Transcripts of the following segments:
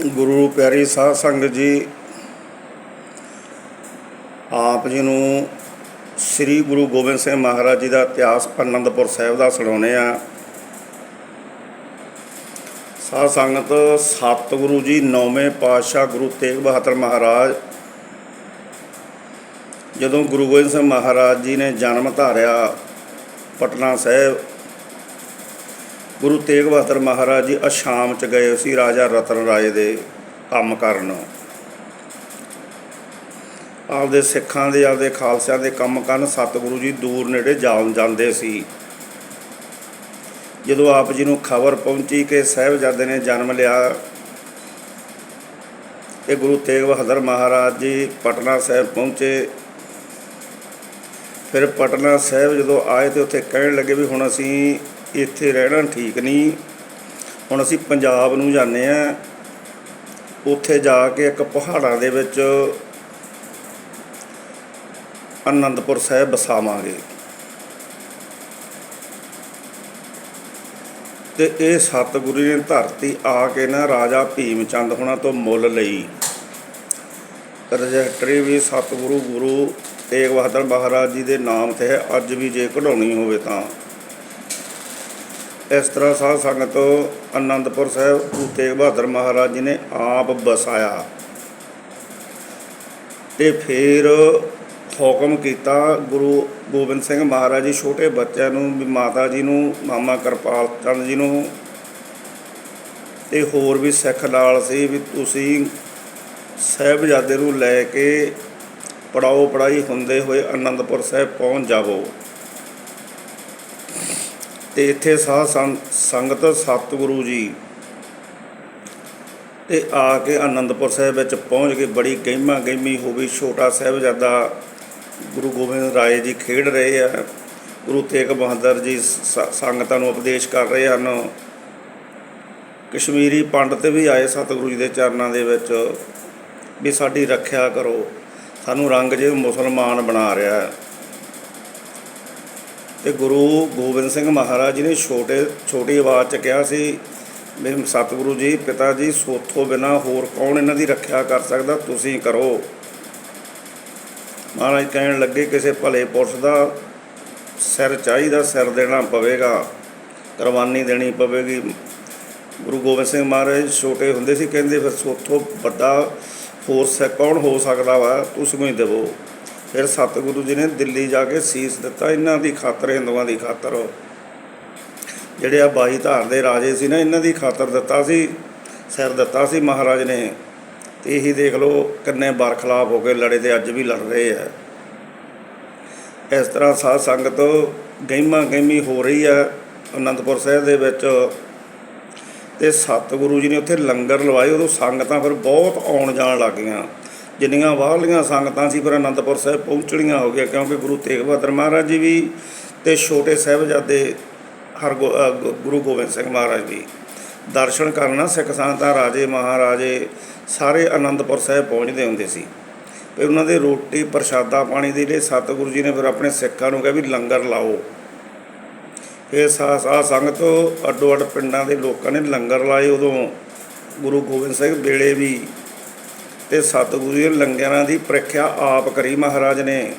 ਗੁਰੂ ਪਿਆਰੀ ਸਾਧ ਸੰਗਤ ਜੀ, ਆਪ ਜੀ ਨੂੰ ਸ੍ਰੀ ਗੁਰੂ ਗੋਬਿੰਦ ਸਿੰਘ ਮਹਾਰਾਜ ਜੀ ਦਾ ਇਤਿਹਾਸ ਅਨੰਦਪੁਰ ਸਾਹਿਬ ਦਾ ਸੁਣਾਉਂਦੇ ਆ ਸਾਧ ਸੰਗਤ, ਸਤਿਗੁਰੂ ਜੀ, ਨੌਵੇਂ ਪਾਤਸ਼ਾਹ ਗੁਰੂ ਤੇਗ ਬਹਾਦਰ ਮਹਾਰਾਜ, ਜਦੋਂ ਗੁਰੂ ਗੋਬਿੰਦ ਸਿੰਘ ਮਹਾਰਾਜ ਜੀ ਨੇ ਜਨਮ ਧਾਰਿਆ ਪਟਨਾ ਸਾਹਿਬ ਗੁਰੂ ਤੇਗ ਬਹਾਦਰ ਮਹਾਰਾਜ ਜੀ ਅਸ਼ਾਮ ਚ ਗਏ ਸੀ ਰਾਜਾ ਰਤਨ ਰਾਏ ਦੇ ਕੰਮ ਕਰਨ। ਆਪਦੇ ਸਿੱਖਾਂ ਦੇ, ਆਪਦੇ ਖਾਲਸਿਆਂ ਦੇ ਕੰਮ ਕਰਨ, ਸਤਿਗੁਰੂ ਜੀ ਦੂਰ ਨੇੜੇ ਜਾਣ ਜਾਂਦੇ ਸੀ। ਜਦੋਂ ਆਪ ਜੀ ਨੂੰ ਖਬਰ ਪਹੁੰਚੀ ਕਿ ਸਾਹਿਬਜ਼ਾਦੇ ਨੇ ਜਨਮ ਲਿਆ ਤੇ ਗੁਰੂ ਤੇਗ ਬਹਾਦਰ ਮਹਾਰਾਜ ਜੀ ਪਟਨਾ ਸਾਹਿਬ ਪਹੁੰਚੇ। ਫਿਰ ਪਟਨਾ ਸਾਹਿਬ ਜਦੋਂ ਆਏ ਤੇ ਉੱਥੇ ਕਹਿਣ ਲੱਗੇ ਵੀ ਹੁਣ ਅਸੀਂ ਇੱਥੇ ਰਹਿਣਾ ਠੀਕ ਨਹੀਂ। ਹੁਣ ਅਸੀਂ ਪੰਜਾਬ ਨੂੰ ਜਾਂਦੇ ਆ। ਉੱਥੇ ਜਾ ਕੇ ਇੱਕ ਪਹਾੜਾਂ ਦੇ ਵਿੱਚ ਅਨੰਦਪੁਰ ਸਾਹਿਬ ਬਸਾਵਾਂਗੇ ਤੇ ਇਹ ਸਤਿਗੁਰੂ ਨੇ ਧਰਤੀ ਆ ਕੇ ਨਾ ਰਾਜਾ ਭੀਮ ਚੰਦ ਹੋਣਾ ਤੋਂ ਮੁੱਲ ਲਈ। ਰਜਿਸਟਰੀ ਵੀ ਸਤਿਗੁਰੂ, ਗੁਰੂ ਤੇਗ ਬਹਾਦਰ ਮਹਾਰਾਜ ਜੀ ਦੇ ਨਾਮ ਤੇ ਹੈ। ਅੱਜ ਵੀ ਜੇ ਕਢਾਉਣੀ ਹੋਵੇ ਤਾਂ। ਇਸ ਤਰ੍ਹਾਂ ਸਾਧ ਸੰਗਤ ਅਨੰਦਪੁਰ ਸਾਹਿਬ ਗੁਰੂ ਤੇਗ ਬਹਾਦਰ ਮਹਾਰਾਜ ਜੀ ਨੇ ਆਪ ਬਸਾਇਆ ਤੇ ਫਿਰ ਹੁਕਮ ਕੀਤਾ ਗੁਰੂ ਗੋਬਿੰਦ ਸਿੰਘ ਮਹਾਰਾਜ ਜੀ ਛੋਟੇ ਬੱਚਿਆਂ ਨੂੰ, ਵੀ ਮਾਤਾ ਜੀ ਨੂੰ, ਮਾਮਾ ਕਿਰਪਾਲ ਚੰਦ ਜੀ ਨੂੰ ਤੇ ਹੋਰ ਵੀ ਸਿੱਖ ਨਾਲ ਸੀ ਵੀ ਤੁਸੀਂ ਸਾਹਿਬਜ਼ਾਦੇ ਨੂੰ ਲੈ ਕੇ ਪੜਾਓ ਪੜਾਈ ਹੁੰਦੇ ਹੋਏ ਅਨੰਦਪੁਰ ਸਾਹਿਬ ਪਹੁੰਚ ਜਾਵੋ। ਤੇ ਇੱਥੇ ਸਾਧ ਸੰਗ- ਸੰਗਤ ਸਤਿਗੁਰੂ ਜੀ ਤੇ ਆ ਕੇ ਆਨੰਦਪੁਰ ਸਾਹਿਬ ਵਿੱਚ ਪਹੁੰਚ ਕੇ ਬੜੀ ਗਹਿਮਾ ਗਹਿਮੀ ਹੋ ਗਈ। ਛੋਟਾ ਸਾਹਿਬਜ਼ਾਦਾ ਗੁਰੂ ਗੋਬਿੰਦ ਰਾਏ ਜੀ ਖੇਡ ਰਹੇ ਆ। ਗੁਰੂ ਤੇਗ ਬਹਾਦਰ ਜੀ ਸੰਗਤਾਂ ਨੂੰ ਉਪਦੇਸ਼ ਕਰ ਰਹੇ ਹਨ। ਕਸ਼ਮੀਰੀ ਪੰਡਤ ਵੀ ਆਏ ਸਤਿਗੁਰੂ ਜੀ ਦੇ ਚਰਨਾਂ ਦੇ ਵਿੱਚ ਵੀ ਸਾਡੀ ਰੱਖਿਆ ਕਰੋ। ਸਾਨੂੰ ਰੰਗ ਜੇ ਮੁਸਲਮਾਨ ਬਣਾ ਰਿਹਾ। ਹੈ ਤੇ ਗੁਰੂ ਗੋਬਿੰਦ ਸਿੰਘ ਮਹਾਰਾਜ ਜੀ ਨੇ ਛੋਟੇ, ਛੋਟੀ ਆਵਾਜ਼ 'ਚ ਕਿਹਾ ਸੀ ਵੀ ਸਤਿਗੁਰੂ ਜੀ, ਪਿਤਾ ਜੀ, ਸੋਥੋਂ ਬਿਨਾ ਹੋਰ ਕੌਣ ਇਹਨਾਂ ਦੀ ਰੱਖਿਆ ਕਰ ਸਕਦਾ? ਤੁਸੀਂ ਕਰੋ। ਮਹਾਰਾਜ ਕਹਿਣ ਲੱਗੇ, ਕਿਸੇ ਭਲੇ ਪੁਰਸ਼ ਦਾ ਸਿਰ ਚਾਹੀਦਾ, ਸਿਰ ਦੇਣਾ ਪਵੇਗਾ, ਕੁਰਬਾਨੀ ਦੇਣੀ ਪਵੇਗੀ। ਗੁਰੂ ਗੋਬਿੰਦ ਸਿੰਘ ਮਹਾਰਾਜ ਛੋਟੇ ਹੁੰਦੇ ਸੀ, ਕਹਿੰਦੇ ਫਿਰ ਸੋਥੋਂ ਵੱਡਾ ਹੋਰ ਸ ਕੌਣ ਹੋ ਸਕਦਾ ਵਾ? ਤੁਸੀਂ ਹੀ ਦੇਵੋ। ਫਿਰ ਸਤਿਗੁਰੂ ਜੀ ਨੇ ਦਿੱਲੀ ਜਾ ਕੇ ਸੀਸ ਦਿੱਤਾ। ਇਹਨਾਂ ਦੀ ਖਾਤਰ, ਹਿੰਦੂਆਂ ਦੀ ਖਾਤਰ ਜਿਹੜੇ ਆ ਬਾਈ ਧਾਰ ਦੇ ਰਾਜੇ ਸੀ ਨਾ, ਇਹਨਾਂ ਦੀ ਖਾਤਰ ਦਿੱਤਾ ਸੀ, ਸਿਰ ਦਿੱਤਾ ਸੀ ਮਹਾਰਾਜ ਨੇ। ਤੇ ਇਹੀ ਦੇਖ ਲਓ ਕਿੰਨੇ ਬਰਖਲਾਫ ਹੋ ਕੇ ਲੜੇ ਤੇ ਅੱਜ ਵੀ ਲੜ ਰਹੇ ਆ। ਇਸ ਤਰ੍ਹਾਂ ਸਾਧ ਸੰਗਤ ਗਹਿਮਾ ਗਹਿਮੀ ਹੋ ਰਹੀ ਆ ਅਨੰਦਪੁਰ ਸਾਹਿਬ ਦੇ ਵਿੱਚ। ਤੇ ਸਤਿਗੁਰੂ ਜੀ ਨੇ ਉੱਥੇ ਲੰਗਰ ਲਵਾਏ, ਉਦੋਂ ਸੰਗਤਾਂ ਫਿਰ ਬਹੁਤ ਆਉਣ ਜਾਣ ਲੱਗ ਗਈਆਂ। ਜਿੰਨੀਆਂ ਬਾਹਰਲੀਆਂ ਸੰਗਤਾਂ ਸੀ ਫਿਰ ਅਨੰਦਪੁਰ ਸਾਹਿਬ ਪਹੁੰਚਣੀਆਂ ਹੋ ਗਈਆਂ, ਕਿਉਂਕਿ ਗੁਰੂ ਤੇਗ ਬਹਾਦਰ ਮਹਾਰਾਜ ਜੀ ਵੀ ਤੇ ਛੋਟੇ ਸਾਹਿਬਜ਼ਾਦੇ ਹਰ ਗੁਰੂ ਗੋਬਿੰਦ ਸਿੰਘ ਮਹਾਰਾਜ ਜੀ ਦਰਸ਼ਨ ਕਰਨਾ ਸਿੱਖ ਸੰਗਤਾਂ, ਰਾਜੇ, ਮਹਾਰਾਜੇ ਸਾਰੇ ਅਨੰਦਪੁਰ ਸਾਹਿਬ ਪਹੁੰਚਦੇ ਹੁੰਦੇ ਸੀ। ਫਿਰ ਉਹਨਾਂ ਦੇ ਰੋਟੀ ਪ੍ਰਸ਼ਾਦਾ ਪਾਣੀ ਦੇ ਲਈ ਸਤਿਗੁਰੂ ਜੀ ਨੇ ਫਿਰ ਆਪਣੇ ਸਿੱਖਾਂ ਨੂੰ ਕਿਹਾ ਵੀ ਲੰਗਰ ਲਾਓ। ਫਿਰ ਸਾ ਸਾ ਸੰਗਤ ਅੱਡੋ ਅੱਡ ਪਿੰਡਾਂ ਦੇ ਲੋਕਾਂ ਨੇ ਲੰਗਰ ਲਾਏ ਉਦੋਂ ਗੁਰੂ ਗੋਬਿੰਦ ਸਿੰਘ ਵੇਲੇ ਵੀ ਤੇ ਸਤਿਗੁਰੂ ਜੀ ਲੰਗਰਾਂ ਦੀ ਪ੍ਰੀਖਿਆ ਆਪ ਕਰੀ ਮਹਾਰਾਜ ਨੇ।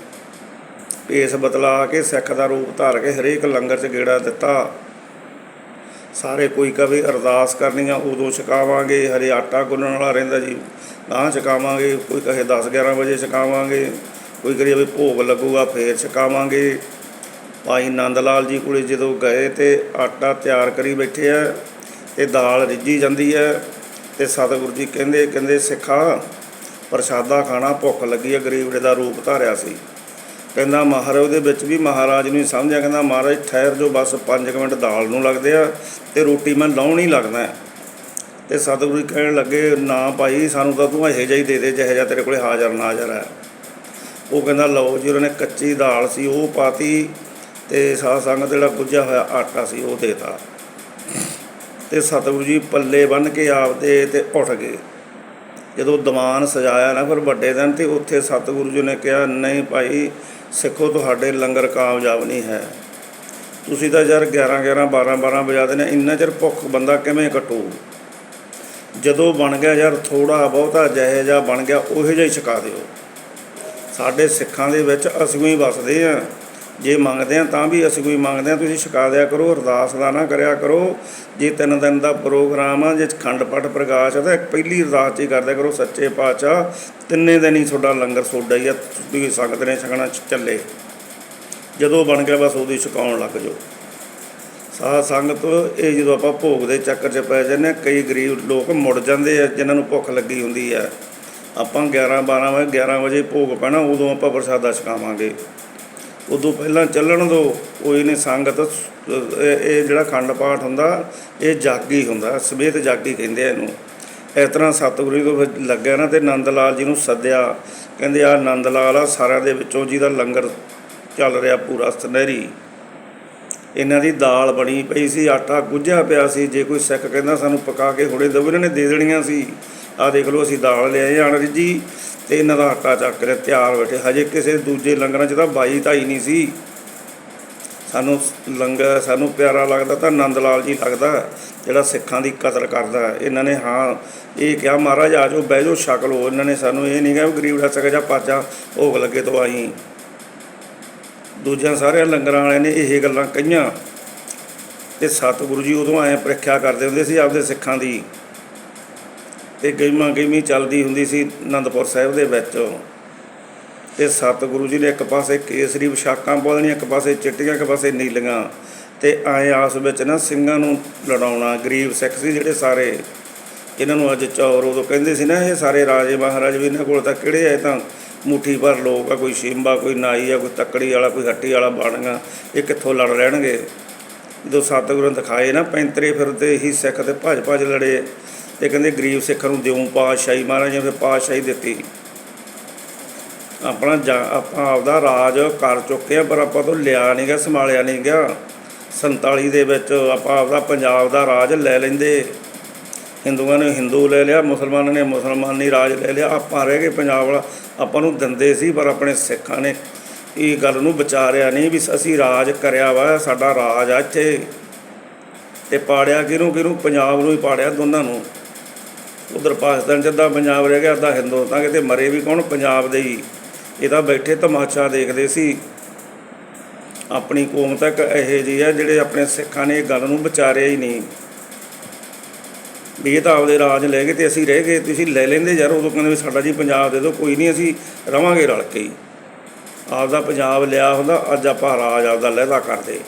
ਭੇਸ ਬਤਲਾ ਕੇ, ਸਿੱਖ ਦਾ ਰੂਪ ਧਾਰ ਕੇ ਹਰੇਕ ਲੰਗਰ 'ਚ ਗੇੜਾ ਦਿੱਤਾ। ਸਾਰੇ ਕੋਈ ਕਵੇ ਅਰਦਾਸ ਕਰਨੀਆਂ, ਉਦੋਂ ਛਕਾਵਾਂਗੇ। ਹਰੇ ਆਟਾ ਗੁੰਨਣ ਵਾਲਾ ਰਹਿੰਦਾ ਜੀ ਗਾਂ ਛਕਾਵਾਂਗੇ। ਕੋਈ ਕਹੇ 10 11 ਵਜੇ ਛਕਾਵਾਂਗੇ। ਕੋਈ ਕਹੇ ਵੀ ਭੋਗ ਲੱਗੂਗਾ, ਫੇਰ ਛਕਾਵਾਂਗੇ। ਭਾਈ ਨੰਦ ਲਾਲ ਜੀ ਕੋਲੇ ਜਦੋਂ ਗਏ ਤੇ ਆਟਾ ਤਿਆਰ ਕਰੀ ਬੈਠੇ ਆ ਤੇ ਦਾਲ ਰਿੱਝੀ ਜਾਂਦੀ ਹੈ ਤੇ ਸਤਿਗੁਰੂ ਜੀ ਕਹਿੰਦੇ ਕਹਿੰਦੇ ਸਿੱਖਾ ਪ੍ਰਸ਼ਾਦਾ ਖਾਣਾ ਭੁੱਖ ਲੱਗੀ ਹੈ ਗਰੀਬੜੇ ਦਾ ਰੂਪ ਧਾਰਿਆ ਸੀ। ਕਹਿੰਦਾ, ਮਹਾਰਾਜ, ਉਹਦੇ ਵਿੱਚ ਵੀ ਮਹਾਰਾਜ ਨੂੰ ਸਮਝਿਆ। ਕਹਿੰਦਾ, ਮਹਾਰਾਜ, ਠਹਿਰ ਜੋ ਬਸ 5 ਮਿੰਟ ਦਾਲ ਨੂੰ ਲੱਗਦੇ ਆ ਤੇ ਰੋਟੀ ਮੈਂ ਲਾਉਣ ਹੀ ਲੱਗਦਾ ਹੈ। ਤੇ ਸਤਿਗੁਰੂ ਜੀ ਕਹਿਣ ਲੱਗੇ, ਨਾ ਭਾਈ, ਸਾਨੂੰ ਤਾਂ ਤੂੰ ਇਹੋ ਜਿਹਾ ਹੀ ਦੇ ਦੇ, ਜਿਹੋ ਜਿਹਾ ਤੇਰੇ ਕੋਲੇ ਹਾਜ਼ਰ ਨਾਜ਼ਰ ਹੈ। ਉਹ ਕਹਿੰਦਾ, ਲਓ ਜੀ, ਉਹਨਾਂ ਨੇ ਕੱਚੀ ਦਾਲ ਸੀ, ਉਹ ਪਾਤੀ ਤੇ ਸਾਧ ਸੰਗਤ ਜਿਹੜਾ ਗੁੱਝਿਆ ਹੋਇਆ ਆਟਾ ਸੀ, ਉਹ ਦੇਤਾ। ਤੇ ਸਤਿਗੁਰੂ ਜੀ ਪੱਲੇ ਬੰਨ ਕੇ ਆਪਦੇ ਤੇ ਉੱਠ ਗਏ। ਜਦੋਂ ਦੀਵਾਨ ਸਜਾਇਆ ਨਾ ਫਿਰ ਵੱਡੇ ਦਿਨ ਤੇ ਉੱਥੇ ਸਤਿਗੁਰੂ ਜੀ ਨੇ ਕਿਹਾ, ਨਹੀਂ ਭਾਈ, ਸਿੱਖੋ, ਤੁਹਾਡੇ ਲੰਗਰ ਕਾਮਯਾਬ ਨਹੀਂ ਹੈ। ਤੁਸੀਂ ਤਾਂ ਯਾਰ 11 11 12 12 ਵਜਾ ਦਿੰਦੇ ਇੰਨਾ ਚਿਰ ਭੁੱਖ ਬੰਦਾ ਕਿਵੇਂ ਕੱਟੂ? ਜਦੋਂ ਬਣ ਗਿਆ ਯਾਰ ਥੋੜਾ ਬਹੁਤਾ ਜਿਹੇ ਜਿਹਾ ਬਣ ਗਿਆ, ਉਹੋ ਜਿਹਾ ਹੀ ਛਕਾ ਦਿਓ। ਸਾਡੇ ਸਿੱਖਾਂ ਦੇ ਵਿੱਚ ਅਸੀਂ ਹੀ ਵਸਦੇ ਆ ਜੇ ਮੰਗਦੇ ਆ ਤਾਂ ਵੀ ਅਸੀਂ ਕੋਈ ਮੰਗਦੇ ਆ ਤੁਸੀਂ ਛਕਾ ਦਿਆ ਕਰੋ, ਅਰਦਾਸ ਦਾ ਨਾ ਕਰਿਆ ਕਰੋ। ਜੇ ਤਿੰਨ ਦਿਨ ਦਾ ਪ੍ਰੋਗਰਾਮ ਆ, ਜੇ ਖੰਡ ਪਾਠ ਪ੍ਰਕਾਸ਼ ਆ, ਤਾਂ ਪਹਿਲੀ ਅਰਦਾਸ 'ਚ ਹੀ ਕਰਦਿਆ ਕਰੋ, ਸੱਚੇ ਪਾਤਸ਼ਾਹ, ਤਿੰਨੇ ਦਿਨ ਹੀ ਤੁਹਾਡਾ ਲੰਗਰ ਸੋਡਾ ਹੀ ਆ, ਤੁਸੀਂ ਸੰਗਤ ਨੇ ਛਕਣਾ ਚੱਲੇ। ਜਦੋਂ ਬਣ ਗਿਆ ਬਸ ਉਹਦੀ ਛਕਾਉਣ ਲੱਗ ਜਾਓ। ਸਾਧ ਸੰਗਤ, ਇਹ ਜਦੋਂ ਆਪਾਂ ਭੋਗ ਦੇ ਚੱਕਰ 'ਚ ਪੈ ਜਾਂਦੇ ਹਾਂ, ਕਈ ਗਰੀਬ ਲੋਕ ਮੁੜ ਜਾਂਦੇ ਆ, ਜਿਨ੍ਹਾਂ ਨੂੰ ਭੁੱਖ ਲੱਗੀ ਹੁੰਦੀ ਆ। ਆਪਾਂ 11 12 ਵਜੇ 11 ਵਜੇ ਭੋਗ ਪੈਣਾ, ਉਦੋਂ ਆਪਾਂ ਪ੍ਰਸਾਦਾ ਛਕਾਵਾਂਗੇ। ਉਦੋਂ ਪਹਿਲਾਂ ਚੱਲਣ ਦੋ ਕੋਈ ਨਹੀਂ ਸੰਗਤ ਇਹ ਜਿਹੜਾ ਖੰਡ ਪਾਠ ਹੁੰਦਾ, ਇਹ ਜਾਗੀ ਹੁੰਦਾ ਸਵੇਤ ਜਾਗੀ ਕਹਿੰਦੇ ਆ ਇਹਨੂੰ। ਇਸ ਤਰ੍ਹਾਂ ਸਤਿਗੁਰੂ ਜੀ ਤੋਂ ਲੱਗਿਆ ਨਾ ਤੇ ਨੰਦ ਲਾਲ ਜੀ ਨੂੰ ਸੱਦਿਆ। ਕਹਿੰਦੇ ਆ ਨੰਦ ਲਾਲ ਆ, ਸਾਰਿਆਂ ਦੇ ਵਿੱਚੋਂ ਜਿਹਦਾ ਲੰਗਰ ਚੱਲ ਰਿਹਾ ਪੂਰਾ, ਸੁਨਹਿਰੀ। ਇਹਨਾਂ ਦੀ ਦਾਲ ਬਣੀ ਪਈ ਸੀ, ਆਟਾ ਗੁੱਝਿਆ ਪਿਆ ਸੀ। ਜੇ ਕੋਈ ਸਿੱਖ ਕਹਿੰਦਾ, ਸਾਨੂੰ ਪਕਾ ਕੇ ਹੁਣੇ ਦਿਓ ਇਹਨਾਂ ਨੇ ਦੇ ਦੇਣੀਆਂ ਸੀ। ਆਹ ਦੇਖ ਲਓ, ਅਸੀਂ ਦਾਲ ਲਿਆਏ ਆਣ ਜੀ। ਤੇ ਇਹਨਾਂ ਦਾ ਆਟਾ ਚੱਕ ਕੇ ਤਿਆਰ ਬੈਠੇ। ਹਜੇ ਕਿਸੇ ਦੂਜੇ ਲੰਗਰਾਂ 'ਚ ਤਾਂ ਬਾਈ ਧਾਈ ਨਹੀਂ ਸੀ। ਸਾਨੂੰ ਲੰਗਰ ਸਾਨੂੰ ਪਿਆਰਾ ਲੱਗਦਾ ਤਾਂ ਆਨੰਦ ਲਾਲ ਜੀ ਲੱਗਦਾ, ਜਿਹੜਾ ਸਿੱਖਾਂ ਦੀ ਕਦਰ ਕਰਦਾ। ਇਹਨਾਂ ਨੇ ਹਾਂ, ਇਹ ਕਿਹਾ, ਮਹਾਰਾਜ, ਆ ਜਾਓ, ਬਹਿ ਜਾਓ, ਸ਼ਕਲ ਹੋ। ਇਹਨਾਂ ਨੇ ਸਾਨੂੰ ਇਹ ਨਹੀਂ ਕਿਹਾ ਵੀ ਗਰੀਬ ਦਾ ਸਕਾ ਜਾਂ ਪਾਜਾ ਭੋਗ ਲੱਗੇ ਤੋਂ ਆਈ ਦੂਜਿਆਂ ਸਾਰਿਆਂ ਲੰਗਰਾਂ ਵਾਲਿਆਂ ਨੇ ਇਹ ਗੱਲਾਂ ਕਹੀਆਂ। ਤੇ ਸਤਿਗੁਰੂ ਜੀ ਉਦੋਂ ਐ ਪ੍ਰੀਖਿਆ ਕਰਦੇ ਹੁੰਦੇ ਸੀ ਆਪਦੇ ਸਿੱਖਾਂ ਦੀ। ਤੇ ਗਈਮਾ ਗਈਮੀ ਚੱਲਦੀ ਹੁੰਦੀ ਸੀ ਆਨੰਦਪੁਰ ਸਾਹਿਬ ਦੇ ਵਿੱਚ। ਤੇ ਸਤਿਗੁਰੂ ਜੀ ਨੇ ਇੱਕ ਪਾਸੇ ਕੇਸਰੀ ਵਿਸ਼ਾਕਾਂ ਬੋਲਣੀਆਂ, ਇੱਕ ਪਾਸੇ ਚਿੱਟੀਆਂ, ਇੱਕ ਪਾਸੇ ਨੀਲੀਆਂ। ਤੇ ਆਏ ਆਸ ਵਿੱਚ ਨਾ ਸਿੰਘਾਂ ਨੂੰ ਲੜਾਉਣਾ, ਗਰੀਬ ਸਿੱਖ ਸੀ ਜਿਹੜੇ ਸਾਰੇ। ਇਹਨਾਂ ਨੂੰ ਅੱਜ ਚੌਰ ਉਦੋਂ ਕਹਿੰਦੇ ਸੀ ਨਾ, ਇਹ ਸਾਰੇ ਰਾਜੇ ਮਹਾਰਾਜ ਵੀ ਇਹਨਾਂ ਕੋਲ ਤਾਂ ਕਿਹੜੇ ਐ ਤਾਂ ਮੁੱਠੀ ਭਰ ਲੋਕ ਆ, ਕੋਈ ਸ਼ਿੰਬਾ, ਕੋਈ ਨਾਈ ਆ, ਕੋਈ ਤੱਕੜੀ ਵਾਲਾ, ਕੋਈ ਹੱਟੀ ਵਾਲਾ ਬਣਗਾ ਇਹ ਕਿੱਥੋਂ ਲੜ ਰਹਿਣਗੇ ਜਦੋਂ ਸਤਿਗੁਰੂ ਨੇ ਦਿਖਾਏ ਨਾ, ਪੈਂਤਰੇ ਫਿਰਦੇ ਹੀ ਸਿੱਖ ਤੇ ਭੱਜ ਭੱਜ ਲੜੇ। ਤੇ ਕਹਿੰਦੇ ਗਰੀਬ ਸਿੱਖਾਂ ਨੂੰ ਦਿਉ ਪਾਤਸ਼ਾਹੀ, ਮਹਾਰਾਜ ਨੇ ਪਾਤਸ਼ਾਹੀ ਦਿੱਤੀ। ਆਪਣਾ ਜਾ- ਆਪਾਂ ਆਪਦਾ ਰਾਜ ਕਰ ਚੁੱਕੇ ਆ ਪਰ ਆਪਾਂ ਤੋਂ ਲਿਆ ਨਹੀਂ ਗਿਆ, ਸੰਭਾਲਿਆ ਨਹੀਂ ਗਿਆ। 47 ਦੇ ਵਿੱਚ ਆਪਾਂ ਆਪਦਾ ਪੰਜਾਬ ਦਾ ਰਾਜ ਲੈ ਲੈਂਦੇ। ਹਿੰਦੂਆਂ ਨੇ ਹਿੰਦੂ ਲੈ ਲਿਆ, ਮੁਸਲਮਾਨਾਂ ਨੇ ਮੁਸਲਮਾਨੀ ਰਾਜ ਲੈ ਲਿਆ। ਆਪਾਂ ਰਹਿ ਗਏ ਪੰਜਾਬ ਵਾਲਾ, ਆਪਾਂ ਨੂੰ ਦਿੰਦੇ ਸੀ, ਪਰ ਆਪਣੇ ਸਿੱਖਾਂ ਨੇ ਇਹ ਗੱਲ ਨੂੰ ਵਿਚਾਰਿਆ ਨਹੀਂ ਵੀ ਅਸੀਂ ਰਾਜ ਕਰਿਆ ਵਾ, ਸਾਡਾ ਰਾਜ ਆ ਇੱਥੇ। ਤੇ ਪਾੜਿਆ ਕਿਹਨੂੰ ਕਿਹਨੂੰ? ਪੰਜਾਬ ਨੂੰ ਹੀ ਪਾੜਿਆ ਦੋਨਾਂ ਨੂੰ। ਉਧਰ ਪਾਕਿਸਤਾਨ ਚ ਅੱਧਾ ਪੰਜਾਬ ਰਹਿ ਗਿਆ, ਅੱਧਾ ਹਿੰਦੁਸਤਾਨ ਕਿਤੇ ਮਰੇ ਵੀ ਕੌਣ? ਪੰਜਾਬ ਦੇ ਹੀ। ਇਹ ਤਾਂ ਬੈਠੇ ਤਮਾਸ਼ਾ ਦੇਖਦੇ ਸੀ। ਆਪਣੀ ਕੌਮ ਤੱਕ ਇਹੋ ਜਿਹੀ ਆ ਜਿਹੜੇ ਆਪਣੇ ਸਿੱਖਾਂ ਨੇ ਇਹ ਗੱਲ ਨੂੰ ਵਿਚਾਰਿਆ ਹੀ ਨਹੀਂ। ਵੀ ਇਹ ਤਾਂ ਆਪਦੇ ਰਾਜ ਲੈ ਗਏ ਤੇ ਅਸੀਂ ਰਹਿ ਗਏ, ਤੁਸੀਂ ਲੈ ਲੈਂਦੇ ਯਾਰ, ਉਦੋਂ ਕਹਿੰਦੇ ਵੀ ਸਾਡਾ ਜੀ ਪੰਜਾਬ ਦੇ ਦਿਓ, ਕੋਈ ਨਹੀਂ, ਅਸੀਂ ਰਵਾਂਗੇ ਰਲ ਕੇ ਹੀ। ਆਪਦਾ ਪੰਜਾਬ ਲਿਆ ਹੁੰਦਾ, ਅੱਜ ਆਪਾਂ ਰਾਜ ਆਪਦਾ ਲਹਿਦਾ ਕਰਦੇ।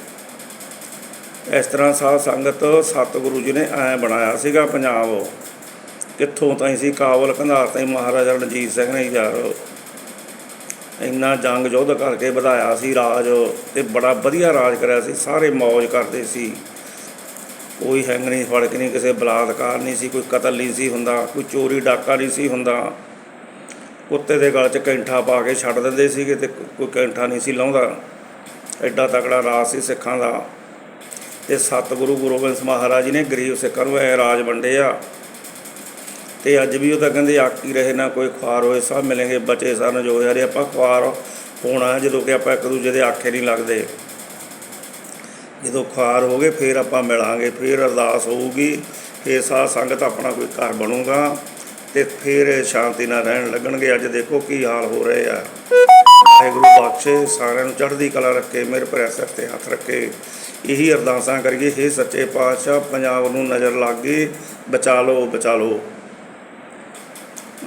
ਇਸ ਤਰ੍ਹਾਂ ਸਾਧ ਸੰਗਤ ਸਤਿਗੁਰੂ ਜੀ ਨੇ ਐ ਬਣਾਇਆ ਸੀਗਾ ਪੰਜਾਬ। ਕਿੱਥੋਂ ਤਾਈਂ ਸੀ? ਕਾਬਲ ਕੰਧਾਰ ਤਾਈਂ ਮਹਾਰਾਜਾ ਰਣਜੀਤ ਸਿੰਘ ਨੇ ਯਾਰ ਇੰਨਾ ਜੰਗ ਯੁੱਧ ਕਰਕੇ ਵਧਾਇਆ ਸੀ ਰਾਜ ਤੇ ਬੜਾ ਵਧੀਆ ਰਾਜ ਕਰਿਆ ਸੀ, ਸਾਰੇ ਮौज ਕਰਦੇ ਸੀ। ਕੋਈ ਹੈਂਗ ਨਹੀਂ, ਫੜਕ ਨਹੀਂ, ਕਿਸੇ ਬਲਾਤਕਾਰ ਨਹੀਂ ਸੀ, ਕੋਈ ਕਤਲ ਨਹੀਂ ਸੀ ਹੁੰਦਾ, ਕੋਈ ਚੋਰੀ ਡਾਕਾ ਨਹੀਂ ਸੀ ਹੁੰਦਾ। ਕੁੱਤੇ ਦੇ ਗਲ 'ਚ ਕੈਂਠਾ ਪਾ ਕੇ ਛੱਡ ਦਿੰਦੇ ਸੀਗੇ ਤੇ ਕੋਈ ਕੈਂਠਾ ਨਹੀਂ ਸੀ ਲਾਉਂਦਾ। ਐਡਾ ਤਕੜਾ ਰਾਜ ਸੀ ਸਿੱਖਾਂ ਦਾ। ਤੇ ਸਤਿਗੁਰੂ ਗੁਰੂ ਗੋਬਿੰਦ ਸਿੰਘ ਮਹਾਰਾਜ ਜੀ ਨੇ ਗਰੀਬ ਸਿੱਖਾਂ ਨੂੰ ਇਹ ਰਾਜ ਵੰਡੇ ਆ ਤੇ ਅੱਜ ਵੀ ਉਹ ਤਾਂ ਕਹਿੰਦੇ ਆਕੀ ਰਹੇ ਨਾ, ਕੋਈ ਖੁਆਰ ਹੋਏ, ਸਭ ਮਿਲेंगे ਬਚੇ ਸਨ ਜੋ ਯਾਰੇ ਆਪਾਂ ਖੁਆਰ ਹੋਣਾ ਜਦੋਂ ਕਿ ਆਪਾਂ ਇੱਕ ਦੂਜੇ ਦੇ ਆਖੇ ਨਹੀਂ ਲੱਗਦੇ। ਜਦੋਂ ਖੁਆਰ ਹੋ ਗਏ, ਫਿਰ ਆਪਾਂ ਮਿਲਾਂਗੇ, ਫਿਰ ਅਰਦਾਸ ਹੋਊਗੀ ਫਿਰ ਸਾਧ ਸੰਗਤ ਆਪਣਾ ਕੋਈ ਘਰ ਬਣੂਗਾ ਤੇ ਫਿਰ ਸ਼ਾਂਤੀ ਨਾਲ ਰਹਿਣ ਲੱਗਣਗੇ। ਅੱਜ ਦੇਖੋ ਕੀ ਹਾਲ ਹੋ ਰਹੇ ਆ। ਵਾਹਿਗੁਰੂ ਬਖਸ਼ੇ, ਸਾਰਿਆਂ ਨੂੰ ਚੜ੍ਹਦੀ ਕਲਾ ਰੱਖੇ ਮੇਰੇ ਪਰ ਤੇ ਹੱਥ ਰੱਖੇ। ਇਹੀ ਅਰਦਾਸਾਂ ਕਰੀਏ, ਹੇ ਸੱਚੇ ਪਾਤਸ਼ਾਹ, ਪੰਜਾਬ ਨੂੰ ਨਜ਼ਰ ਲੱਗ ਗਈ ਬਚਾ ਲਓ ਬਚਾ ਲਓ।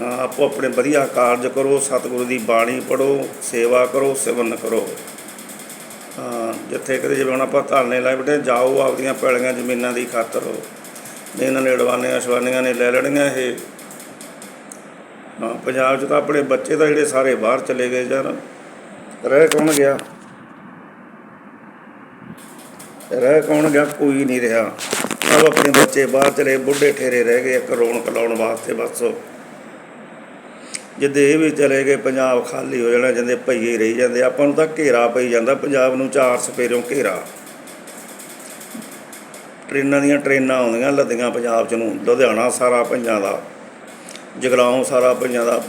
ਆਪੋ ਆਪਣੇ ਵਧੀਆ ਕਾਰਜ ਕਰੋ, ਸਤਿਗੁਰੂ ਦੀ ਬਾਣੀ ਪੜੋ ਸੇਵਾ ਕਰੋ, ਸਿਮਰਨ ਕਰੋ। ਅਹ ਜਿੱਥੇ ਕਿਤੇ ਜਿਵੇਂ ਹੁਣ ਆਪਾਂ ਧਰਨੇ ਲਾਏ ਬੈਠੇ, ਜਾਓ ਆਪਦੀਆਂ ਪੈਲੀਆਂ ਜ਼ਮੀਨਾਂ ਦੀ ਖਾਤਰ। ਨਹੀਂ ਇਹਨਾਂ ਨੇ ਅਡਵਾਨੀਆਂ ਅਸ਼ਵਾਨੀਆਂ ਨੇ ਲੈ ਲੈਣੀਆਂ ਇਹ। ਪੰਜਾਬ 'ਚ ਤਾਂ ਆਪਣੇ ਬੱਚੇ ਤਾਂ ਜਿਹੜੇ ਸਾਰੇ ਬਾਹਰ ਚਲੇ ਗਏ ਯਾਰ। ਰਹਿ ਕੌਣ ਗਿਆ? ਰਹਿ ਕੌਣ ਗਿਆ? ਕੋਈ ਨਹੀਂ ਰਿਹਾ। ਸਭ ਆਪਣੇ ਬੱਚੇ ਬਾਹਰ ਚਲੇ, ਬੁੱਢੇ ਠੇਰੇ ਰਹਿ ਗਏ, ਇੱਕ ਰੌਣਕ ਲਾਉਣ ਵਾਸਤੇ ਬਸ। ਜਿੱਦੇ ਇਹ ਵੀ ਚਲੇ ਗਏ, ਪੰਜਾਬ ਖਾਲੀ ਹੋ ਜਾਣਾ, ਜਾਂਦੇ ਭਈਏ ਰਹੀ ਜਾਂਦੇ, ਆਪਾਂ ਨੂੰ ਤਾਂ ਘੇਰਾ ਪਈ ਜਾਂਦਾ, ਪੰਜਾਬ ਨੂੰ ਚਾਰ ਸਪੇਰਿਓਂ ਘੇਰਾ। ਟ੍ਰੇਨਾਂ ਦੀਆਂ ਟ੍ਰੇਨਾਂ ਆਉਂਦੀਆਂ, ਲੱਦੀਆਂ ਪੰਜਾਬ ਚ ਨੂੰ, ਲੁਧਿਆਣਾ ਸਾਰਾ ਪੰਜਾਂ ਦਾ, ਜਗਰਾਉਂ ਸਾਰਾ ਪੰਜਾਂ ਦਾ,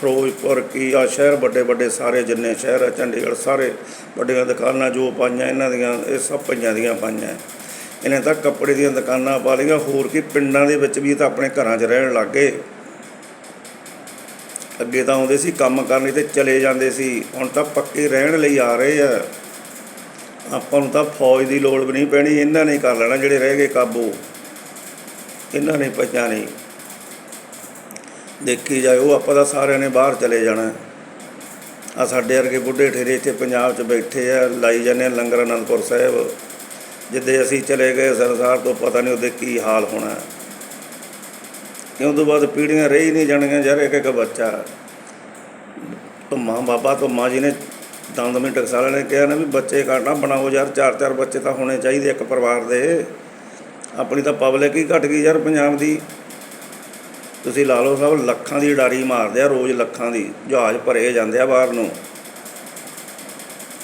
ਫਿਰੋਜ਼ਪੁਰ ਕੀ ਆ ਸ਼ਹਿਰ ਵੱਡੇ ਵੱਡੇ ਸਾਰੇ ਜਿੰਨੇ ਸ਼ਹਿਰ ਆ, ਚੰਡੀਗੜ੍ਹ ਸਾਰੇ ਵੱਡੀਆਂ ਦੁਕਾਨਾਂ ਜੋ ਪਾਈਆਂ, ਇਹਨਾਂ ਦੀਆਂ, ਇਹ ਸਭ ਪੰਜਾਂ ਦੀਆਂ ਪਾਈਆਂ। ਇਹਨੇ ਤਾਂ ਕੱਪੜੇ ਦੀਆਂ ਦੁਕਾਨਾਂ ਪਾ ਲਈਆਂ, ਹੋਰ ਕੀ ਪਿੰਡਾਂ ਦੇ ਵਿੱਚ ਵੀ ਤਾਂ ਆਪਣੇ ਘਰਾਂ 'ਚ ਰਹਿਣ ਲੱਗ ਗਏ। ਅੱਗੇ ਤਾਂ ਆਉਂਦੇ ਸੀ, ਕੰਮ ਕਰਨ ਲਈ ਤੇ ਚਲੇ ਜਾਂਦੇ ਸੀ। ਹੁਣ ਤਾਂ ਪੱਕੇ ਰਹਿਣ ਲਈ ਆ ਰਹੇ ਆ। ਆਪਾਂ ਨੂੰ ਤਾਂ ਫੌਜ ਦੀ ਲੋੜ ਵੀ ਨਹੀਂ ਪੈਣੀ, ਇਹਨਾਂ ਨੇ ਕਰ ਲੈਣਾ ਜਿਹੜੇ ਰਹਿ ਗਏ ਕਾਬੂ। ਇਹਨਾਂ ਨੇ ਪਛਾਣ ਨਹੀਂ ਦੇਖੀ ਜਾਓ ਆਪਾਂ ਤਾਂ ਸਾਰਿਆਂ ਨੇ ਬਾਹਰ ਚਲੇ ਜਾਣਾ। ਆ ਸਾਡੇ ਵਰਗੇ ਬੁੱਢੇ ਠੇਰੇ ਇੱਥੇ ਪੰਜਾਬ 'ਚ ਬੈਠੇ ਆ, ਲਾਈ ਜਾਂਦੇ ਆ ਲੰਗਰ ਅਨੰਦਪੁਰ ਸਾਹਿਬ। ਜਿੱਦੇ ਅਸੀਂ ਚਲੇ ਗਏ, ਸੰਸਾਰ ਤੋਂ ਪਤਾ ਨਹੀਂ ਉਹਦੇ ਕੀ ਹਾਲ ਹੋਣਾ। ਕਿਉਂ ਤੋਂ ਬਾਅਦ ਪੀੜ੍ਹੀਆਂ ਰਹੀ ਨਹੀਂ ਜਾਣਗੀਆਂ ਯਾਰ ਇੱਕ ਇੱਕ ਬੱਚਾ ਧੁੰਮਾ ਬਾਬਾ ਧੁੰਮਾ ਜੀ ਨੇ ਦੰਦਮੀ ਟਕਸਾਲਾ ਨੇ ਕਿਹਾ ਨਾ ਵੀ ਬੱਚੇ ਘੱਟ ਬਣਾਓ ਯਾਰ ਚਾਰ ਚਾਰ ਬੱਚੇ ਤਾਂ ਹੋਣੇ ਚਾਹੀਦੇ ਇੱਕ ਪਰਿਵਾਰ ਦੇ। ਆਪਣੀ ਤਾਂ ਪਬਲਿਕ ਹੀ ਘਟ ਗਈ ਯਾਰ ਪੰਜਾਬ ਦੀ। ਤੁਸੀਂ ਲਾ ਲਓ ਸਾਹਿਬ ਲੱਖਾਂ ਦੀ ਉਡਾਰੀ ਮਾਰਦੇ ਆ ਰੋਜ਼ ਲੱਖਾਂ ਦੀ ਜਹਾਜ਼ ਭਰੇ ਜਾਂਦੇ ਆ ਬਾਹਰ ਨੂੰ।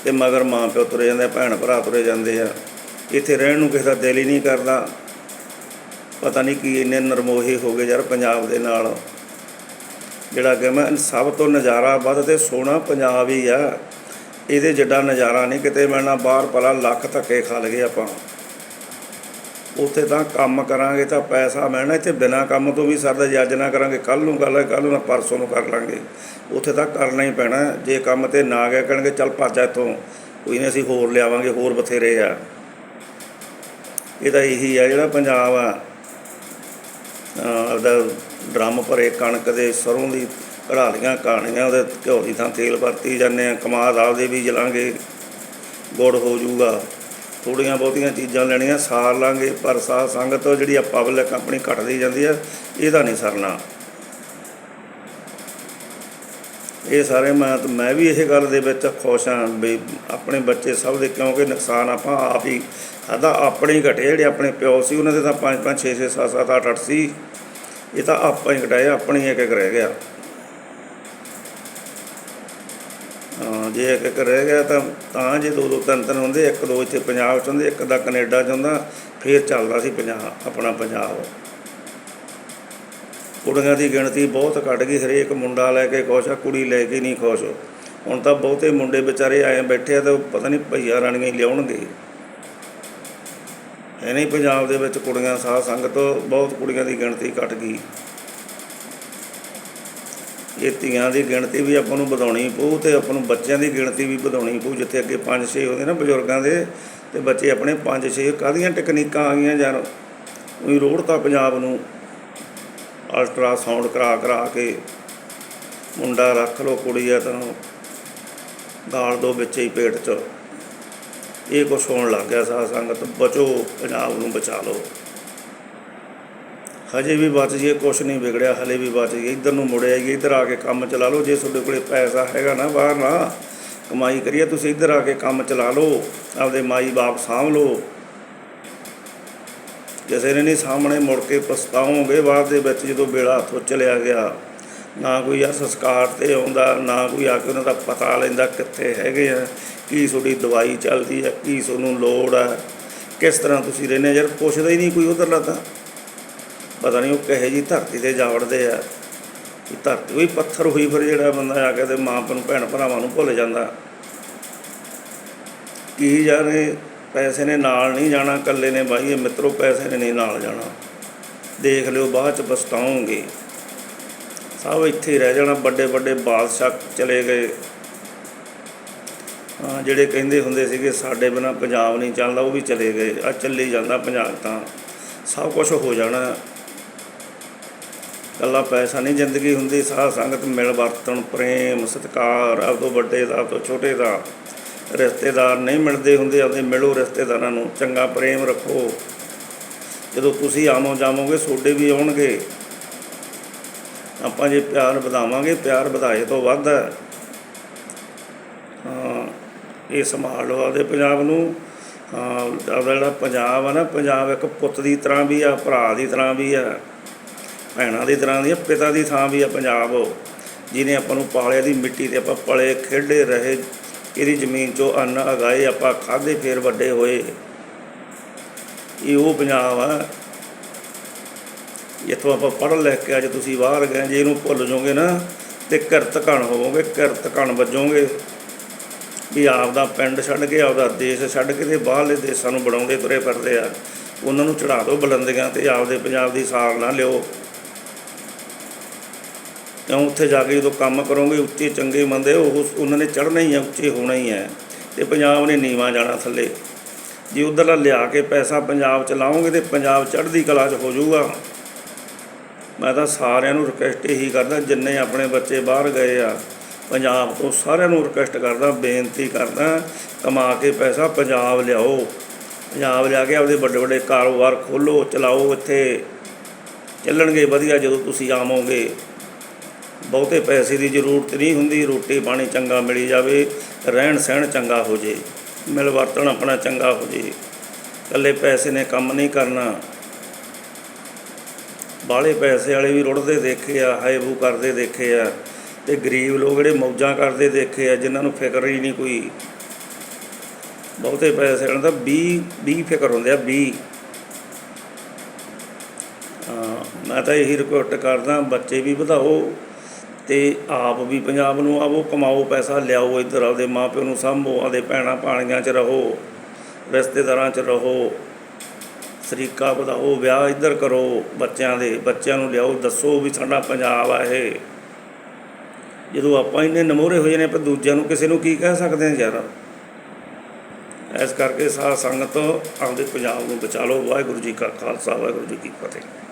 ਤੇ ਮਗਰ ਮਾਂ ਪਿਓ ਤੁਰੇ ਜਾਂਦੇ ਆ, ਭੈਣ ਭਰਾ ਤੁਰੇ ਜਾਂਦੇ ਆ। ਇੱਥੇ ਰਹਿਣ ਨੂੰ ਕਿਸੇ ਦਾ ਦਿਲ ਹੀ ਨਹੀਂ ਕਰਦਾ। ਪਤਾ ਨਹੀਂ ਕੀ ਇੰਨੇ ਨਰਮੋਹੀ ਹੋ ਗਏ ਯਾਰ ਪੰਜਾਬ ਦੇ ਨਾਲ। ਜਿਹੜਾ ਕਿ ਮੈਂ ਸਭ ਤੋਂ ਨਜ਼ਾਰਾ ਵੱਧ ਤੇ ਸੋਹਣਾ ਪੰਜਾਬ ਹੀ ਆ। ਇਹਦੇ ਜਿੱਡਾ ਨਜ਼ਾਰਾ ਨਹੀਂ ਕਿਤੇ ਮਿਲਣਾ ਬਾਹਰ ਭਲਾ ਲੱਖ ਧੱਕੇ ਖਾ ਲਗੇ ਆਪਾਂ। ਉੱਥੇ ਤਾਂ ਕੰਮ ਕਰਾਂਗੇ ਤਾਂ ਪੈਸਾ ਮਿਲਣਾ ਇੱਥੇ ਬਿਨਾ ਕੰਮ ਤੋਂ ਵੀ ਸਰਦਾ ਜੇ ਨਾ ਕਰਾਂਗੇ ਕੱਲ ਨੂੰ ਕਰ ਲਾਂਗੇ ਕੱਲ ਨੂੰ ਨਾ ਪਰਸੋਂ ਨੂੰ ਕਰ ਲਾਂਗੇ। ਉੱਥੇ ਤਾਂ ਕਰਨਾ ਹੀ ਪੈਣਾ। ਜੇ ਕੰਮ ਤੇ ਨਾ ਗਿਆ ਕਹਿਣਗੇ ਚੱਲ ਭੱਜ ਇੱਥੋਂ। ਕੋਈ ਨਹੀਂ ਅਸੀਂ ਹੋਰ ਲਿਆਵਾਂਗੇ, ਹੋਰ ਬਥੇਰੇ ਆ। ਇਹ ਤਾਂ ਇਹੀ ਆ ਜਿਹੜਾ ਪੰਜਾਬ ਆ। ਆਪਦਾ ਡਰਮ ਭਰੇ ਕਣਕ ਦੇ ਸਰੋਂ ਦੀ ਕਢਾਲੀਆਂ ਕਾਣੀਆਂ ਉਹਦੇ ਘਿਓ ਦੀ ਥਾਂ ਤੇਲ ਵਰਤੀ ਜਾਂਦੇ ਆ ਕਮਾਦ ਆਪਦੇ ਵੀ ਜਲਾਂਗੇ, ਗੁੜ ਹੋ ਜਾਊਗਾ। ਥੋੜੀਆਂ ਬਹੁਤੀਆਂ ਚੀਜ਼ਾਂ ਲੈਣੀਆਂ, ਸਾਰ ਲਾਂਗੇ, ਪਰ ਸਾਧ ਸੰਗਤ ਜਿਹੜੀ ਆ ਪਬਲਿਕ ਆਪਣੀ ਘਟਦੀ ਜਾਂਦੀ ਆ, ਇਹਦਾ ਨਹੀਂ ਸਰਨਾ। ਇਹ ਸਾਰੇ ਮੈਂ ਮੈਂ ਵੀ ਇਹ ਗੱਲ ਦੇ ਵਿੱਚ ਖੁਸ਼ ਹਾਂ ਵੀ ਆਪਣੇ ਬੱਚੇ ਸਭ ਦੇ ਕਿਉਂਕਿ ਨੁਕਸਾਨ ਆਪਾਂ ਆਪ ਹੀ ਸਾਡਾ ਆਪਣੇ ਹੀ ਘਟੇ ਜਿਹੜੇ ਆਪਣੇ ਪਿਓ ਸੀ, ਉਹਨਾਂ ਦੇ ਤਾਂ 5 5 6 6 7 7 8 8 ਸੀ। ਇਹ ਤਾਂ ਆਪਾਂ ਹੀ ਘਟਾਏ ਆਪਣੀ ਇੱਕ ਇੱਕ ਰਹਿ ਗਿਆ। ਜੇ ਇੱਕ ਇੱਕ ਰਹਿ ਗਿਆ ਤਾਂ ਤਾਂ ਜੇ ਦੋ ਦੋ, ਤਿੰਨ ਤਿੰਨ ਹੁੰਦੇ, ਇੱਕ, ਦੋ ਇੱਥੇ ਪੰਜਾਬ ਚ ਹੁੰਦੇ, ਇੱਕ ਦਾ ਕੈਨੇਡਾ ਚ ਹੁੰਦਾ, ਫੇਰ ਚੱਲਦਾ ਸੀ ਪੰਜਾਬ, ਆਪਣਾ ਪੰਜਾਬ। ਕੁੜੀਆਂ ਦੀ ਗਿਣਤੀ ਬਹੁਤ ਘਟ ਗਈ, ਹਰੇਕ ਮੁੰਡਾ ਲੈ ਕੇ ਖੁਸ਼ ਆ, ਕੁੜੀ ਲੈ ਕੇ ਨਹੀਂ ਖੁਸ਼। ਹੁਣ ਤਾਂ ਬਹੁਤੇ ਮੁੰਡੇ ਵਿਚਾਰੇ ਆਏ ਬੈਠੇ ਆ ਤੇ ਉਹ ਪਤਾ ਨਹੀਂ ਭਈਆ ਰਾਣੀਆਂ ਹੀ ਲਿਆਉਣਗੇ। ਹੈ ਨਹੀਂ ਪੰਜਾਬ ਦੇ ਵਿੱਚ ਕੁੜੀਆਂ ਸਾਧ ਸੰਗਤ ਬਹੁਤ ਕੁੜੀਆਂ ਦੀ ਗਿਣਤੀ ਘਟ ਗਈ। ਇਹ ਧੀਆਂ ਦੀ ਗਿਣਤੀ ਵੀ ਆਪਾਂ ਨੂੰ ਵਧਾਉਣੀ ਪਊ ਤੇ ਆਪਾਂ ਨੂੰ ਬੱਚਿਆਂ ਦੀ ਗਿਣਤੀ ਵੀ ਵਧਾਉਣੀ ਪਊ, ਜਿੱਥੇ ਅੱਗੇ 5-6 ਹੁੰਦੇ ਨਾ ਬਜ਼ੁਰਗਾਂ ਦੇ, ਤੇ ਬੱਚੇ ਆਪਣੇ 5-6 ਕਾਹਦੀਆਂ ਟੈਕਨੀਕਾਂ ਆ ਗਈਆਂ ਯਾਰ। ਉਹੀ ਰੋੜਤਾ ਪੰਜਾਬ ਨੂੰ। ਅਲਟਰਾਸਾਊਂਡ ਕਰਾ ਕਰਾ ਕੇ ਮੁੰਡਾ ਰੱਖ ਲੋ ਕੁੜੀ ਆ ਤਾਂ ਗਾਲ ਦੋ ਵਿੱਚ ਹੀ ਪੇਟ 'ਚ। ਇਹ ਕੁਛ ਹੋਣ ਲੱਗ ਗਿਆ ਸਾਧ ਸੰਗਤ, ਬਚੋ ਪੰਜਾਬ ਨੂੰ ਬਚਾ ਲਓ। ਹਜੇ ਵੀ ਬਚ ਜੀਏ ਕੁਛ ਨਹੀਂ ਵਿਗੜਿਆ, ਹਲੇ ਵੀ ਬਚ ਗਏ ਇੱਧਰ ਨੂੰ ਮੁੜਿਆ ਜੀ ਇੱਧਰ ਆ ਕੇ ਕੰਮ ਚਲਾ ਲਓ। ਜੇ ਤੁਹਾਡੇ ਕੋਲੇ ਪੈਸਾ ਹੈਗਾ ਨਾ ਬਾਹਰ ਨਾ, ਕਮਾਈ ਕਰੀਏ, ਤੁਸੀਂ ਇੱਧਰ ਆ ਕੇ ਕੰਮ ਚਲਾ ਲਓ। ਆਪਦੇ ਮਾਈ ਬਾਪ ਸਾਂਭ ਲਓ। ਕਿਸੇ ਨੇ ਨਹੀਂ ਸਾਹਮਣੇ ਮੁੜ ਕੇ ਪਛਤਾਓਗੇ ਬਾਅਦ ਦੇ ਵਿੱਚ ਜਦੋਂ ਬੇੜਾ ਹੱਥੋਂ ਚਲਿਆ ਗਿਆ, ਨਾ ਕੋਈ ਆ ਸੰਸਕਾਰ ਤੇ ਆਉਂਦਾ, ਨਾ ਕੋਈ ਆ ਕੇ ਉਹਨਾਂ ਦਾ ਪਤਾ ਲੈਂਦਾ ਕਿੱਥੇ ਹੈਗੇ ਆ, ਕੀ ਤੁਹਾਡੀ ਦਵਾਈ ਚੱਲਦੀ ਆ, ਕੀ ਤੁਹਾਨੂੰ ਲੋੜ ਆ, ਕਿਸ ਤਰ੍ਹਾਂ ਤੁਸੀਂ ਰਹਿੰਦੇ ਯਾਰ ਪੁੱਛਦਾ ਹੀ ਨਹੀਂ ਕੋਈ ਉਧਰਲਾ ਤਾਂ। ਪਤਾ ਨਹੀਂ ਉਹ ਕਹੇ ਜੀ ਧਰਤੀ ਤੇ ਜਾਵੜਦੇ ਆ। ਕਿ ਧਰਤੀ ਵੀ ਪੱਥਰ ਹੋਈ ਫਿਰ ਜਿਹੜਾ ਬੰਦਾ ਆ ਕੇ ਤੇ ਮਾਂ ਪਿਓ ਨੂੰ ਭੈਣ ਭਰਾਵਾਂ ਨੂੰ ਭੁੱਲ ਜਾਂਦਾ। ਕੀ ਯਾਰ ਇਹ ਪੈਸੇ ਨੇ ਨਾਲ ਨਹੀਂ ਜਾਣਾ, ਇਕੱਲੇ ਨੇ ਬਾਈ, ਇਹ ਮਿੱਤਰੋ ਪੈਸੇ ਨੇ ਨਹੀਂ ਨਾਲ ਜਾਣਾ। ਦੇਖ ਲਿਓ, ਬਾਅਦ ਚ ਪਛਤਾਓਗੇ। ਸਭ ਇੱਥੇ ਹੀ ਰਹਿ ਜਾਣਾ, ਵੱਡੇ ਵੱਡੇ ਬਾਦਸ਼ਾਹ ਚਲੇ ਗਏ। ਹਾਂ, ਜਿਹੜੇ ਕਹਿੰਦੇ ਹੁੰਦੇ ਸੀਗੇ, ਸਾਡੇ ਬਿਨਾ ਪੰਜਾਬ ਨਹੀਂ ਚੱਲਦਾ, ਉਹ ਵੀ ਚਲੇ ਗਏ। ਆ ਚੱਲੀ ਜਾਂਦਾ ਪੰਜਾਬ ਤਾਂ। ਸਭ ਕੁਝ ਹੋ ਜਾਣਾ। ਕੱਲਾ ਪੈਸਾ ਨਹੀਂ, ਜ਼ਿੰਦਗੀ ਹੁੰਦੀ, ਸਾਧ ਸੰਗਤ ਮਿਲ ਵਰਤਣ, ਪ੍ਰੇਮ, ਸਤਿਕਾਰ ਆਪ ਤੋਂ ਵੱਡੇ ਦਾ ਆਪ ਤੋਂ ਛੋਟੇ ਦਾ। ਰਿਸ਼ਤੇਦਾਰ ਨਹੀਂ ਮਿਲਦੇ ਹੁੰਦੇ, ਆਪਦੇ ਮਿਲੋ ਰਿਸ਼ਤੇਦਾਰਾਂ ਨੂੰ, ਚੰਗਾ ਪ੍ਰੇਮ ਰੱਖੋ। ਜਦੋਂ ਤੁਸੀਂ ਆਮੋ ਜਾਵੋਗੇ ਤੁਹਾਡੇ ਵੀ ਆਉਣਗੇ। ਆਪਾਂ ਜੇ ਪਿਆਰ ਵਧਾਵਾਂਗੇ, ਪਿਆਰ ਵਧਾਏ ਤੋਂ ਵੱਧ ਹੈ ਇਹ ਸੰਭਾਲ ਲਓ ਆਪਦੇ ਪੰਜਾਬ ਨੂੰ। ਹਾਂ ਆਪਦਾ ਜਿਹੜਾ ਪੰਜਾਬ ਆ ਨਾ, ਪੰਜਾਬ ਇੱਕ ਪੁੱਤ ਦੀ ਤਰ੍ਹਾਂ ਵੀ ਆ, ਭਰਾ ਦੀ ਤਰ੍ਹਾਂ ਵੀ ਆ, ਭੈਣਾਂ ਦੀ ਤਰ੍ਹਾਂ ਦੀ ਆ, ਪਿਤਾ ਦੀ ਥਾਂ ਵੀ ਆ ਪੰਜਾਬ। ਜਿਹਨੇ ਆਪਾਂ ਨੂੰ ਪਾਲਿਆ ਦੀ ਮਿੱਟੀ ਤੇ ਆਪਾਂ ਪਲੇ ਖੇਡੇ ਰਹੇ ਇਹਦੀ ਜ਼ਮੀਨ 'ਚੋਂ ਅੰਨ ਅਗਾਏ ਆਪਾਂ ਖਾਦੇ ਫੇਰ ਵੱਡੇ ਹੋਏ। ਇਹ ਉਹ ਪੰਜਾਬ ਆ। ਜਿੱਥੋਂ ਆਪਾਂ ਪੜ੍ਹ ਲਿਖ ਕੇ ਅੱਜ ਤੁਸੀਂ ਬਾਹਰ ਗਏ, ਜੇ ਇਹਨੂੰ ਭੁੱਲ ਜਾਓਗੇ ਨਾ, ਤੇ ਕਿਰਤ ਘਣ ਹੋਵੋਗੇ, ਕਿਰਤ ਘਣ ਵੱਜੋਗੇ। ਵੀ ਆਪਦਾ ਪਿੰਡ ਛੱਡ ਕੇ, ਆਪਦਾ ਦੇਸ਼ ਛੱਡ ਕੇ ਤੇ ਬਾਹਰਲੇ ਦੇਸ਼ਾਂ ਨੂੰ ਬਣਾਉਂਦੇ ਤੁਰੇ ਫਿਰਦੇ ਆ। ਉਹਨਾਂ ਨੂੰ ਚੜਾ ਦਿਓ ਬੁਲੰਦੀਆਂ ਤੇ ਆਪਦੇ ਪੰਜਾਬ ਦੀ ਸਾਰ ਨਾ ਲਿਓ। ਕਿਉਂ ਉੱਥੇ ਜਾ ਕੇ ਜਦੋਂ ਕੰਮ ਕਰੋਗੇ, ਉੱਚੇ ਚੰਗੇ ਮੰਦੇ ਉਹ ਉਹਨਾਂ ਨੇ ਚੜ੍ਹਨਾ ਹੀ ਹੈ ਉੱਚੇ ਹੋਣਾ ਹੀ ਹੈ ਤੇ ਪੰਜਾਬ ਨੇ ਨੀਵਾਂ ਜਾਣਾ ਥੱਲੇ। ਜੇ ਉਧਰਲਾ ਲਿਆ ਕੇ ਪੈਸਾ ਪੰਜਾਬ ਚ ਲਾਉਂਗੇ ਤੇ ਪੰਜਾਬ ਚੜ੍ਹਦੀ ਕਲਾ ਚ ਹੋ ਜਾਊਗਾ। ਮੈਂ ਤਾਂ ਸਾਰਿਆਂ ਨੂੰ ਰਿਕਵੈਸਟ ਇਹੀ ਕਰਦਾ, ਜਿੰਨੇ ਆਪਣੇ ਬੱਚੇ ਬਾਹਰ ਗਏ ਆ, ਪੰਜਾਬ ਤੋਂ ਸਾਰਿਆਂ ਨੂੰ ਰਿਕਵੈਸਟ ਕਰਦਾ, ਬੇਨਤੀ ਕਰਦਾ, ਕਮਾ ਕੇ ਪੈਸਾ ਪੰਜਾਬ ਲਿਆਓ। ਪੰਜਾਬ ਲਿਆ ਕੇ ਆਪਦੇ ਵੱਡੇ ਵੱਡੇ ਕਾਰੋਬਾਰ ਖੋਲੋ ਚਲਾਓ, ਇੱਥੇ ਚੱਲਣਗੇ ਵਧੀਆ ਜਦੋਂ ਤੁਸੀਂ ਆਵੋਗੇ। ਬਹੁਤੇ ਪੈਸੇ ਦੀ ਜ਼ਰੂਰਤ ਨਹੀਂ ਹੁੰਦੀ ਰੋਟੀ ਪਾਣੀ ਚੰਗਾ ਮਿਲੀ ਜਾਵੇ ਰਹਿਣ ਸਹਿਣ ਚੰਗਾ ਹੋ ਜੇ ਮਿਲ ਵਰਤਣ ਆਪਣਾ ਚੰਗਾ ਹੋ ਜੇ। ਇਕੱਲੇ ਪੈਸੇ ਨੇ ਕੰਮ ਨਹੀਂ ਕਰਨਾ। ਬਾਹਲੇ ਪੈਸੇ ਵਾਲੇ ਵੀ ਰੁੜਦੇ ਦੇਖੇ ਆ ਹਾਏ ਬੂ ਕਰਦੇ ਦੇਖੇ ਆ। ਤੇ ਗਰੀਬ ਲੋਕ ਜਿਹੜੇ ਮੌਜਾਂ ਕਰਦੇ ਦੇਖੇ ਆ ਜਿਨ੍ਹਾਂ ਨੂੰ ਫਿਕਰ ਹੀ ਨਹੀਂ ਕੋਈ। ਬਹੁਤੇ ਪੈਸੇ ਵਾਲਿਆਂ ਦਾ 20 20 ਫਿਕਰ ਹੁੰਦੇ ਆ 20 ਹਾਂ, ਮੈਂ ਤਾਂ ਇਹੀ ਰਿਕਵੈਸਟ ਕਰਦਾ ਬੱਚੇ ਵੀ ਵਧਾਓ। ਅਤੇ ਆਪ ਵੀ ਪੰਜਾਬ ਨੂੰ ਆਵੋ, ਕਮਾਓ, ਪੈਸਾ ਲਿਆਓ, ਇੱਧਰ ਆਪਦੇ ਮਾਂ ਪਿਓ ਨੂੰ ਸਾਂਭੋ, ਆਪਦੇ ਭੈਣਾਂ ਭਾਣੀਆਂ 'ਚ ਰਹੋ, ਰਿਸ਼ਤੇਦਾਰਾਂ 'ਚ ਰਹੋ, ਸਰੀਕਾ ਵਧਾਓ, ਵਿਆਹ ਇੱਧਰ ਕਰੋ ਬੱਚਿਆਂ ਦੇ, ਬੱਚਿਆਂ ਨੂੰ ਲਿਆਓ, ਦੱਸੋ ਵੀ ਸਾਡਾ ਪੰਜਾਬ ਆ ਇਹ। ਜਦੋਂ ਆਪਾਂ ਇੰਨੇ ਨਮੋਰੇ ਹੋ ਜਾਣੇ ਪਰ ਦੂਜਿਆਂ ਨੂੰ ਕਿਸੇ ਨੂੰ ਕੀ ਕਹਿ ਸਕਦੇ ਹਾਂ ਯਾਰ? ਇਸ ਕਰਕੇ ਸਾਧ ਸੰਗਤ ਆਪਦੇ ਪੰਜਾਬ ਨੂੰ ਬਚਾ ਲਓ। ਵਾਹਿਗੁਰੂ ਜੀ ਕਾ ਖਾਲਸਾ, ਵਾਹਿਗੁਰੂ ਜੀ ਕੀ ਫਤਿਹ।